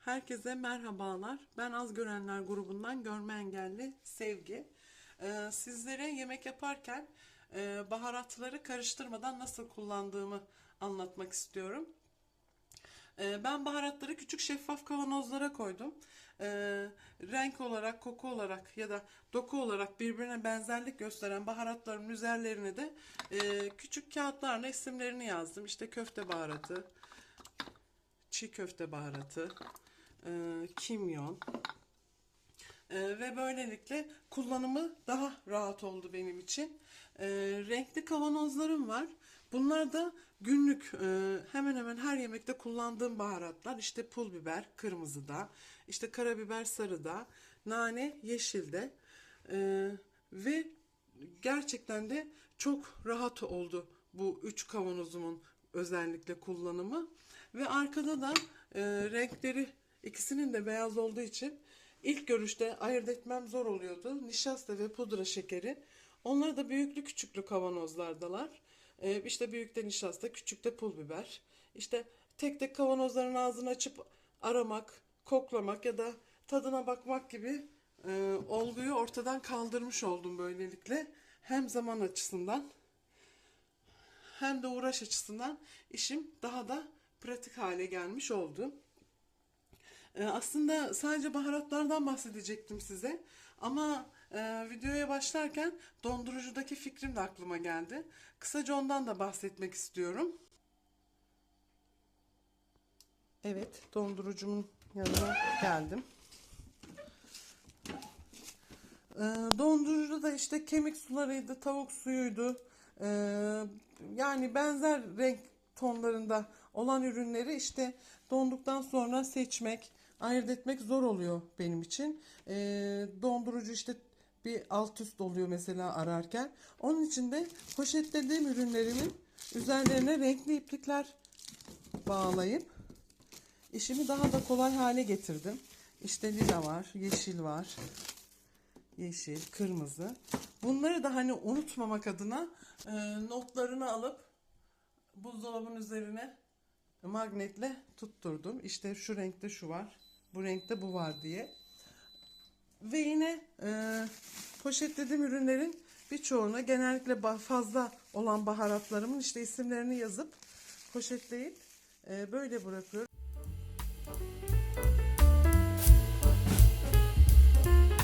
Herkese merhabalar. Ben Az Görenler grubundan Görme Engelli Sevgi. Ee, sizlere yemek yaparken e, baharatları karıştırmadan nasıl kullandığımı anlatmak istiyorum. Ee, ben baharatları küçük şeffaf kavanozlara koydum. Ee, renk olarak, koku olarak ya da doku olarak birbirine benzerlik gösteren baharatların üzerlerine de e, küçük kağıtlarla isimlerini yazdım. İşte köfte baharatı, çiğ köfte baharatı, e, kimyon E, ve böylelikle kullanımı daha rahat oldu benim için. E, renkli kavanozlarım var. Bunlar da günlük e, hemen hemen her yemekte kullandığım baharatlar. İşte pul biber kırmızıda, işte karabiber sarıda, nane yeşilde E, ve gerçekten de çok rahat oldu bu üç kavanozumun özellikle kullanımı. Ve arkada da e, renkleri ikisinin de beyaz olduğu için ilk görüşte ayırt etmem zor oluyordu. Nişasta ve pudra şekeri. Onlar da büyüklü küçüklü kavanozlardalar. E, işte büyükte nişasta, küçükte pul biber. İşte tek tek kavanozların ağzını açıp aramak, koklamak ya da tadına bakmak gibi e, olguyu ortadan kaldırmış oldum böylelikle. Hem zaman açısından hem de uğraş açısından işim daha da pratik hale gelmiş oldu. Ee, aslında sadece baharatlardan bahsedecektim size ama e, videoya başlarken dondurucudaki fikrim de aklıma geldi. Kısaca ondan da bahsetmek istiyorum. Evet, dondurucumun yanına geldim. Ee, dondurucuda da işte kemik sularıydı, tavuk suyuydu. Ee, yani benzer renk tonlarında olan ürünleri işte donduktan sonra seçmek, ayırt etmek zor oluyor benim için. Ee, dondurucu işte bir alt üst oluyor mesela ararken. Onun için de poşetlediğim ürünlerimin üzerlerine renkli iplikler bağlayıp işimi daha da kolay hale getirdim. İşte lila var, yeşil var, yeşil, kırmızı. Bunları da hani unutmamak adına e, notlarını alıp buzdolabının üzerine magnetle tutturdum. İşte şu renkte şu var, bu renkte bu var diye. Ve yine e, poşetlediğim ürünlerin birçoğuna genellikle fazla olan baharatlarımın işte isimlerini yazıp poşetleyip e, böyle bırakıyorum.